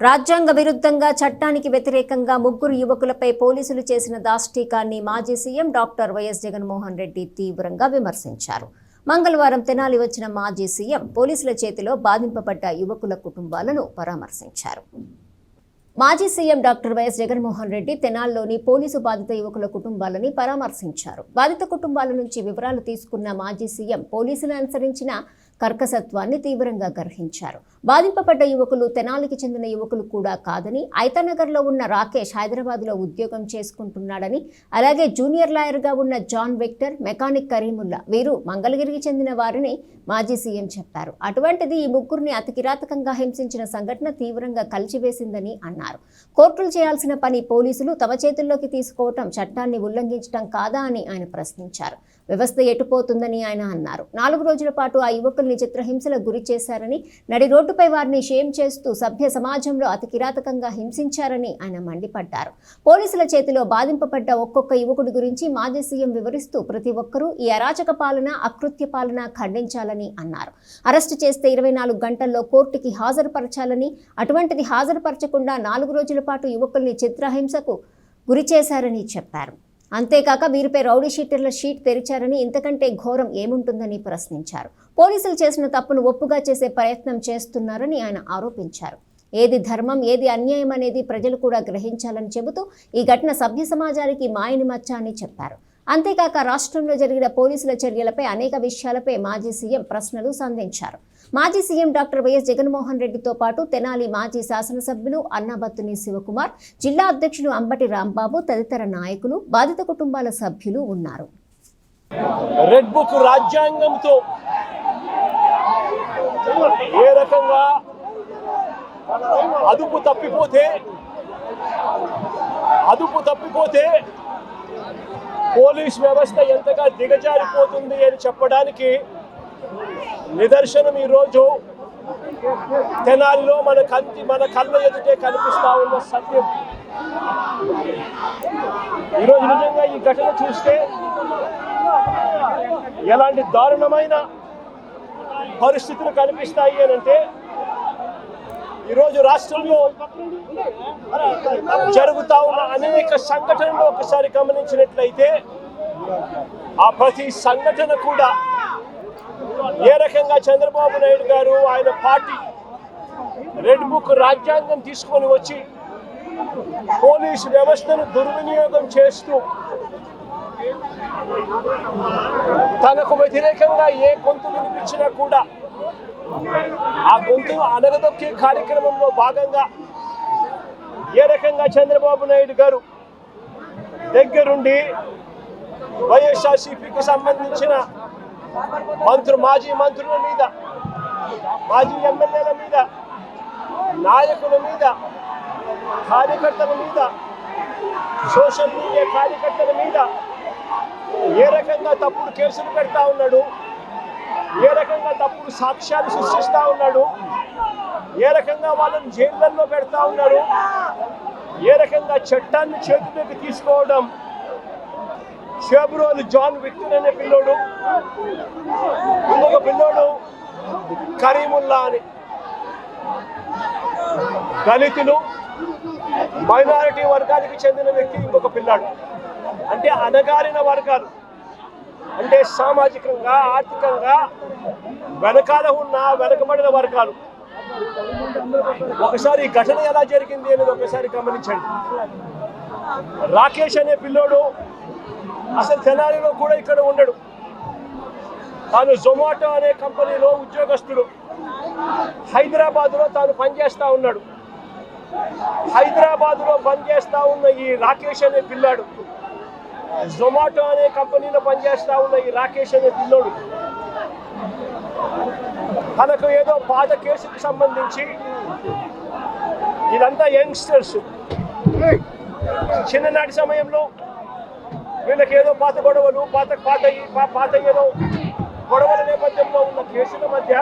రాజ్యాంగ విరుద్ధంగా చట్టానికి వ్యతిరేకంగా ముగ్గురు యువకులపై పోలీసులు చేసిన దాష్టీకాన్ని మాజీ CM doctor YS Jaganmohan Reddy తీవ్రంగా విమర్శించారు. మంగళవారం తెనాలి వచ్చిన మాజీ సీఎం పోలీసుల చేతిలో బాధింపబడ్డ యువకుల కుటుంబాలను పరామర్శించారు. మాజీ CM doctor YS Jaganmohan Reddy తెనాల్లోని police బాధిత యువకుల కుటుంబాలని పరామర్శించారు. బాధిత కుటుంబాల నుంచి వివరాలు తీసుకున్న మాజీ సీఎం పోలీసులు అనుసరించిన కర్కసత్వాన్ని తీవ్రంగా గర్హించారు. బాధింపబడ్డ యువకులు తెనాలికి చెందిన యువకులు కూడా కాదని ఐతానగర్లో ఉన్న రాకేష్ హైదరాబాద్లో ఉద్యోగం చేసుకుంటున్నాడని అలాగే జూనియర్ లాయర్గా ఉన్న జాన్ విక్టర్ మెకానిక్ కరీముల్లా వీరు మంగళగిరికి చెందిన వారిని మాజీ సీఎం చెప్పారు. అటువంటిది ఈ ముగ్గురిని అతి కిరాతకంగా హింసించిన సంఘటన తీవ్రంగా కలిచివేసిందని అన్నారు. కోర్టులు చేయాల్సిన పని పోలీసులు తమ చేతుల్లోకి తీసుకోవటం చట్టాన్ని ఉల్లంఘించడం కాదా అని ఆయన ప్రశ్నించారు. వ్యవస్థ ఎటుపోతుందని ఆయన అన్నారు. నాలుగు రోజుల పాటు ఆ యువకుల్ని చిత్రహింసలకు గురి చేశారని నడి రోడ్డుపై వారిని షేమ్ చేస్తూ సభ్య సమాజంలో అతి కిరాతకంగా హింసించారని ఆయన మండిపడ్డారు. పోలీసుల చేతిలో బాధింపబడ్డ ఒక్కొక్క యువకుడి గురించి మాజీ సీఎం వివరిస్తూ ప్రతి ఒక్కరూ ఈ అరాచక పాలన అకృత్య పాలన ఖండించాలని అన్నారు. అరెస్టు చేస్తే ఇరవై నాలుగు గంటల్లో కోర్టుకి హాజరుపరచాలని అటువంటిది హాజరుపరచకుండా నాలుగు రోజుల పాటు యువకుల్ని చిత్రహింసకు గురి చేశారని చెప్పారు. అంతేకాక వీరిపై రౌడీ షీటర్ల షీట్ తెరిచారని ఇంతకంటే ఘోరం ఏముంటుందని ప్రశ్నించారు. పోలీసులు చేసిన తప్పును ఒప్పుగా చేసే ప్రయత్నం చేస్తున్నారని ఆయన ఆరోపించారు. ఏది ధర్మం ఏది అన్యాయం అనేది ప్రజలు కూడా గ్రహించాలని చెబుతూ ఈ ఘటన సభ్య సమాజానికి మాయని మచ్చ అని చెప్పారు. అంతేకాక రాష్ట్రంలో జరిగిన పోలీసుల చర్యలపై అనేక విషయాలపై మాజీ సీఎం ప్రశ్నలు సంధించారు. మాజీ సీఎం డాక్టర్ వైఎస్ జగన్మోహన్ రెడ్డితో పాటు తెనాలి మాజీ శాసనసభ్యులు అన్నాబత్తుని శివకుమార్ జిల్లా అధ్యక్షులు అంబటి రాంబాబు తదితర నాయకులు బాధిత కుటుంబాల సభ్యులు ఉన్నారు. రెడ్ బుక్ రాజ్యాంగంతో ఏ రకంగా అదుపు తప్పిపోతే అదుపు తప్పిపోతే పోలీస్ వ్యవస్థ ఎంతగా దిగజారిపోతుంది అని చెప్పడానికి నిదర్శనం ఈరోజు తెనాలిలో మన కంటి మన కళ్ళ ఎదుటే కనిపిస్తా ఉన్న సత్యం. ఈరోజు నిజంగా ఈ ఘటన చూస్తే ఎలాంటి దారుణమైన పరిస్థితులు కనిపిస్తాయి అని అంటే ఈరోజు రాష్ట్రంలో జరుగుతా ఉన్న అనేక సంఘటనలు ఒకసారి గమనించినట్లయితే ఆ ప్రతి సంఘటన కూడా ఏ రకంగా చంద్రబాబు నాయుడు గారు ఆయన పార్టీ రెడ్ బుక్ రాజ్యాంగం తీసుకొని వచ్చి పోలీసు వ్యవస్థను దుర్వినియోగం చేస్తూ తనకు వ్యతిరేకంగా ఏ గొంతు వినిపించినా కూడా ఆ గొంతు అనగదొక్కే కార్యక్రమంలో భాగంగా ఏ రకంగా చంద్రబాబు నాయుడు గారు దగ్గరుండి వైఎస్ఆర్సీపీకి సంబంధించిన మంత్రు మాజీ మంత్రుల మీద మాజీ ఎమ్మెల్యేల మీద నాయకుల మీద కార్యకర్తల మీద సోషల్ మీడియా కార్యకర్తల మీద ఏ రకంగా తప్పుడు కేసులు పెడతా ఉన్నాడు ఏ రకంగా తప్పుడు సాక్ష్యాలు సృష్టిస్తూ ఉన్నాడు ఏ రకంగా వాళ్ళని జైళ్ళల్లో పెడతా ఉన్నారు ఏ రకంగా చట్టాన్ని చేతిలోకి తీసుకోవడం షేబ్రోలు జాన్ విక్టర్ అనే పిల్లోడు ఇంకొక పిల్లోడు కరీముల్లా అని. దళితులు మైనారిటీ వర్గానికి చెందిన వ్యక్తి ఇంకొక పిల్లాడు. అంటే అనగారిన వర్గాలు. అంటే సామాజికంగా ఆర్థికంగా వెనకాల ఉన్న వెనకబడిన వర్గాలు. ఒకసారి ఘటన ఎలా జరిగింది అనేది ఒకసారి గమనించండి. రాకేష్ అనే పిల్లోడు అసలు తెనాలిలో కూడా ఇక్కడ ఉండడు. తాను జొమాటో అనే కంపెనీలో ఉద్యోగస్తుడు. హైదరాబాద్లో తాను పనిచేస్తూ ఉన్నాడు. హైదరాబాద్లో పనిచేస్తూ ఉన్న ఈ రాకేష్ అనే పిల్లాడు. జొమాటో అనే కంపెనీలో పనిచేస్తూ ఉన్న ఈ రాకేష్ అనే పిల్లోడు. తనకు ఏదో పాత కేసుకు సంబంధించి ఇదంతా యంగ్స్టర్స్. చిన్ననాటి సమయంలో వీళ్ళకి ఏదో పాత గొడవలు పాత పాత పాత ఏదో గొడవల నేపథ్యంలో ఉన్న కేసుల మధ్య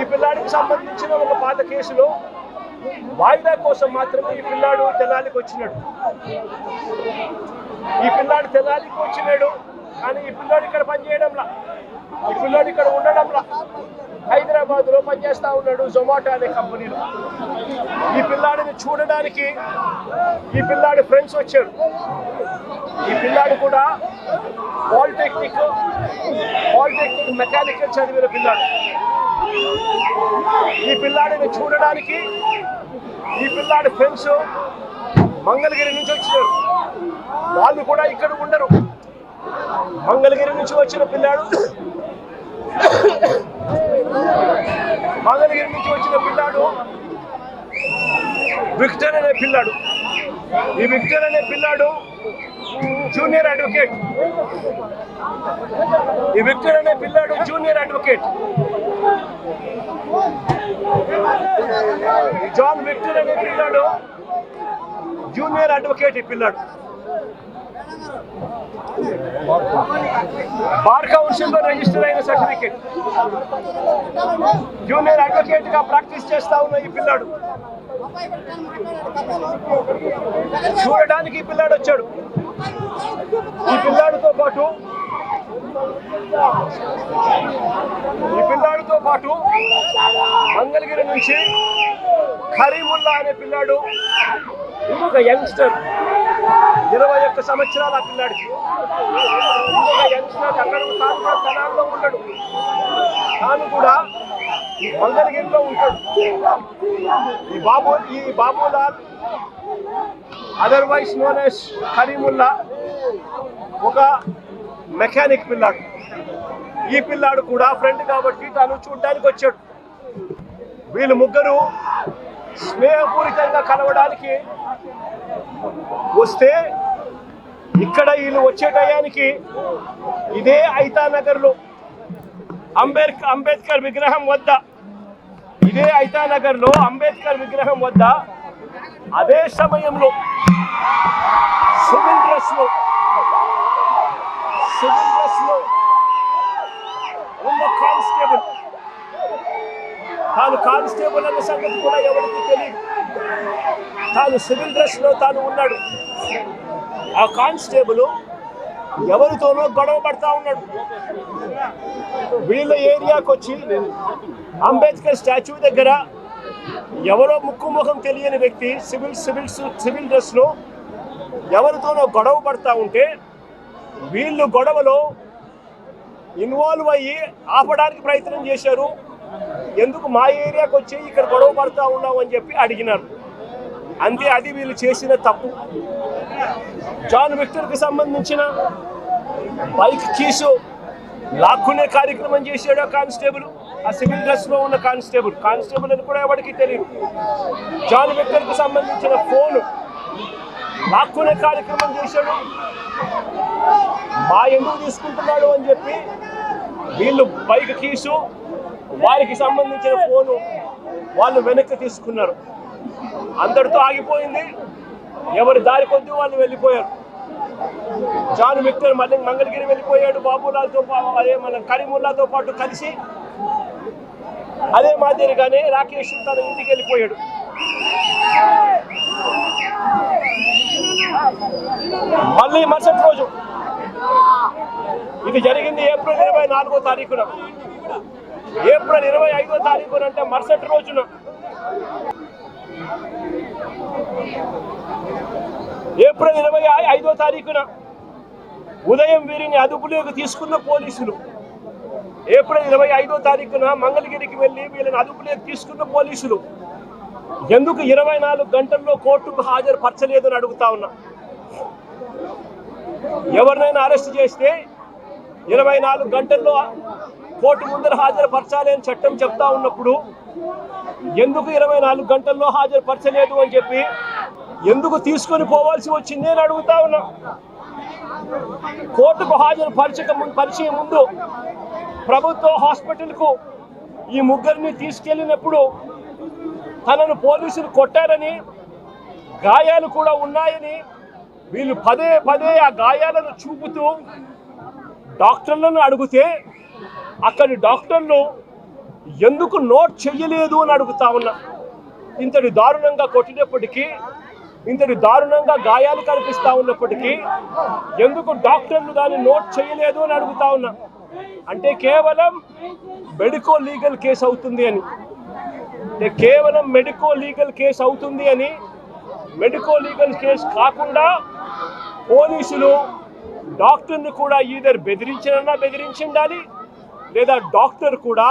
ఈ పిల్లాడికి సంబంధించిన ఒక పాత కేసులో వాయిదా కోసం మాత్రమే ఈ పిల్లాడు తెనాలికి వచ్చినాడు. ఈ పిల్లాడు తెనాలికి వచ్చినాడు కానీ ఈ పిల్లాడు ఇక్కడ పనిచేయడంలా. ఈ పిల్లాడు ఇక్కడ ఉండడంలా. హైదరాబాద్లో పనిచేస్తా ఉన్నాడు జొమాటో అనే కంపెనీలో. ఈ పిల్లాడిని చూడడానికి ఈ పిల్లాడి ఫ్రెండ్స్ వచ్చారు. ఈ పిల్లాడు కూడా పాలిటెక్నిక్ పాలిటెక్నిక్ మెకానికల్ చదివిన పిల్లాడు. ఈ పిల్లాడిని చూడడానికి ఈ పిల్లాడి ఫ్రెండ్స్ మంగళగిరి నుంచి వచ్చినారు. వాళ్ళు కూడా ఇక్కడ ఉండరు. మంగళగిరి నుంచి వచ్చిన పిల్లాడు మంగళగిరి నుంచి వచ్చిన పిల్లాడు. విక్టర్ అనే పిల్లాడు. ఈ విక్టర్ అనే పిల్లాడు జూనియర్ అడ్వకేట్. ఈ విక్టర్ అనే పిల్లాడు జూనియర్ అడ్వకేట్. జాన్ విక్టర్ అనే పిల్లాడు జూనియర్ అడ్వకేట్ ఈ పిల్లాడు. బార్ కౌన్సిల్లో రిజిస్టర్ అయిన సర్టిఫికేట్. జూనియర్ అడ్వకేట్గా ప్రాక్టీస్ చేస్తా ఉన్న ఈ పిల్లాడు. చూడడానికి ఈ పిల్లాడు వచ్చాడు. ఈ పిల్లాడితో పాటు ఈ పిల్లాడితో పాటు మంగళగిరి నుంచి కరీముల్లా అనే పిల్లాడు. ఇంకొక యంగ్స్టర్. ఇరవై ఒక్క సంవత్సరాల ఆ పిల్లాడికి యంగ్స్టర్ అక్కడ తాను ఉంటాడు తనాల్లో తాను కూడా ఈ మంగళగిరిలో ఉంటాడు. ఈ బాబు ఈ Babulal otherwise known as Karimullah ఒక మెకానిక్ పిల్లాడు. ఈ పిల్లాడు కూడా ఫ్రెండ్ కాబట్టి తను చూడడానికి వచ్చాడు వీళ్ళు ముగ్గురు స్నేహపూరితంగా కలవడానికి వస్తే ఇక్కడ వీళ్ళు వచ్చే టయానికి ఇదే ఐతానగర్లో అంబేద్కర్ అంబేద్కర్ విగ్రహం వద్ద ఇదే ఐతానగర్లో అంబేద్కర్ విగ్రహం వద్ద అదే సమయంలో సివిల్ డ్రెస్లో సివిల్ డ్రెస్లో లో ఉన్న కానిస్టేబుల్ తాను కానిస్టేబుల్ అన్న సంగతి కూడా ఎవరికి తెలియదు తాను సివిల్ డ్రెస్లో తాను ఉన్నాడు. ఆ కానిస్టేబుల్ ఎవరితోనో గొడవ పడతా ఉన్నాడు. వీళ్ళ ఏరియాకి వచ్చి అంబేద్కర్ స్టాచ్యూ దగ్గర ఎవరో ముక్కు ముఖం తెలియని వ్యక్తి సివిల్ సివిల్ సివిల్ డ్రెస్లో ఎవరితోనో గొడవ పడతా ఉంటే వీళ్ళు గొడవలో ఇన్వాల్వ్ అయ్యి ఆపడానికి ప్రయత్నం చేశారు. ఎందుకు మా ఏరియాకి వచ్చి ఇక్కడ గొడవ పడతా ఉన్నావు అని చెప్పి అడిగినారు. అంతే అది వీళ్ళు చేసిన తప్పు. జాన్ విక్టర్కి సంబంధించిన బైక్ కీసు లాక్కునే కార్యక్రమం చేశాడు కానిస్టేబుల్ ఆ సివిల్ డ్రెస్లో ఉన్న కానిస్టేబుల్. కానిస్టేబుల్ అని కూడా ఎవరికి తెలియదు. జాన్ విక్టర్కి సంబంధించిన ఫోన్ లాక్కునే కార్యక్రమం చేశాడు. మా ఎందుకు తీసుకుంటున్నాడు అని చెప్పి వీళ్ళు బైక్ కీసు వారికి సంబంధించిన ఫోను వాళ్ళు వెనక్కి తీసుకున్నారు. అందరితో ఆగిపోయింది. ఎవరి దారి కొద్దీ వాళ్ళు వెళ్ళిపోయారు. జాన్ విక్టర్ మళ్ళీ మంగళగిరి వెళ్ళిపోయాడు. బాబులాల్తో అదే మన కరీముల్లాతో పాటు కలిసి అదే మాదిరిగానే రాకేష్ తన ఇంటికి వెళ్ళిపోయాడు. మళ్ళీ మరుసటి రోజు ఇది జరిగింది ఏప్రిల్ ఇరవై నాలుగో తారీఖున. ఏప్రిల్ ఇరవై ఐదో తారీఖున అంటే మరుసటి రోజున. ఏప్రిల్ ఇరవై ఐదో తారీఖున ఉదయం వీరిని అదుపులోకి తీసుకున్న పోలీసులు. ఏప్రిల్ ఇరవై ఐదో తారీఖున మంగళగిరికి వెళ్ళి వీళ్ళని అదుపులోకి తీసుకున్న పోలీసులు. ఎందుకు ఇరవై నాలుగు గంటల్లో కోర్టుకు హాజరుపరచలేదని అడుగుతా ఉన్నా. ఎవరినైనా అరెస్ట్ చేస్తే ఇరవై నాలుగు గంటల్లో కోర్టు ముందర హాజరుపరచాలి అని చట్టం చెప్తా ఉన్నప్పుడు ఎందుకు ఇరవై నాలుగు గంటల్లో హాజరుపరచలేదు అని చెప్పి ఎందుకు తీసుకొని పోవాల్సి వచ్చింది అని అడుగుతా ఉన్నా. కోర్టుకు హాజరు పరిచక ముందు పరిచయ ముందు ప్రభుత్వ హాస్పిటల్కు ఈ ముగ్గురిని తీసుకెళ్ళినప్పుడు తనను పోలీసులు కొట్టారని గాయాలు కూడా ఉన్నాయని వీళ్ళు పదే పదే ఆ గాయాలను చూపుతూ డాక్టర్లను అడిగితే అక్కడి డాక్టర్లు ఎందుకు నోట్ చెయ్యలేదు అని అడుగుతా ఉన్నా. ఇంతటి దారుణంగా కొట్టినప్పటికీ ఇంతటి దారుణంగా గాయాలు కనిపిస్తా ఉన్నప్పటికీ ఎందుకు డాక్టర్లు దాన్ని నోట్ చేయలేదు అని అడుగుతా ఉన్నా. అంటే కేవలం మెడికో లీగల్ కేసు అవుతుంది అని. అంటే కేవలం మెడికో లీగల్ కేసు అవుతుంది అని. మెడికో లీగల్ కేసు కాకుండా పోలీసులు డాక్టర్ని కూడా ఈధర్ బెదిరించినన్నా బెదిరించి ఉండాలి లేదా డాక్టర్ కూడా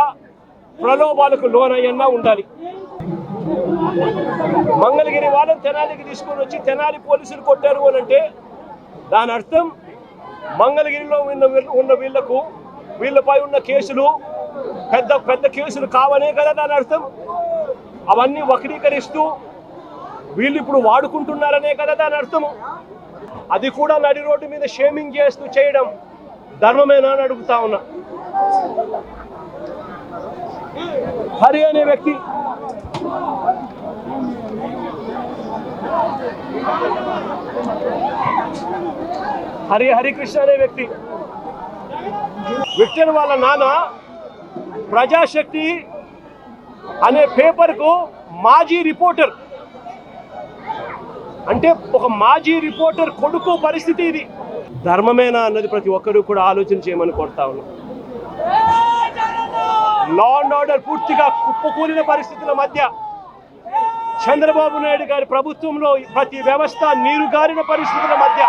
ప్రలోభాలకు లోనయ్యన్నా ఉండాలి. మంగళగిరి వాళ్ళని తెనాలికి తీసుకొని వచ్చి తెనాలి పోలీసులు కొట్టారు అని అంటే దాని అర్థం మంగళగిరిలో ఉన్న ఉన్న వీళ్ళకు వీళ్ళపై ఉన్న కేసులు పెద్ద పెద్ద కేసులు కావనే కదా దాని అర్థం. అవన్నీ వక్రీకరిస్తూ వీళ్ళు ఇప్పుడు వాడుకుంటున్నారనే కదా దాని అర్థము అది కూడా నడి రోడ్డు మీద షేమింగ్ చేస్తూ చేయడం ధర్మమేనా అని అడుగుతా ఉన్నా. హరి అనే వ్యక్తి. హరి హరికృష్ణ అనే వ్యక్తి. విక్టర్ వాళ్ళ నాన్న ప్రజాశక్తి అనే పేపర్కు మాజీ రిపోర్టర్. అంటే ఒక మాజీ రిపోర్టర్ కొడుకు పరిస్థితి ఇది. ధర్మమేనా అన్నది ప్రతి ఒక్కరూ కూడా ఆలోచన చేయమని కోరుతా ఉన్నాం. లా అండ్ ఆర్డర్ పూర్తిగా కుప్పకూలిన పరిస్థితుల మధ్య చంద్రబాబు నాయుడు గారి ప్రభుత్వంలో ప్రతి వ్యవస్థ నీరుగారిన పరిస్థితుల మధ్య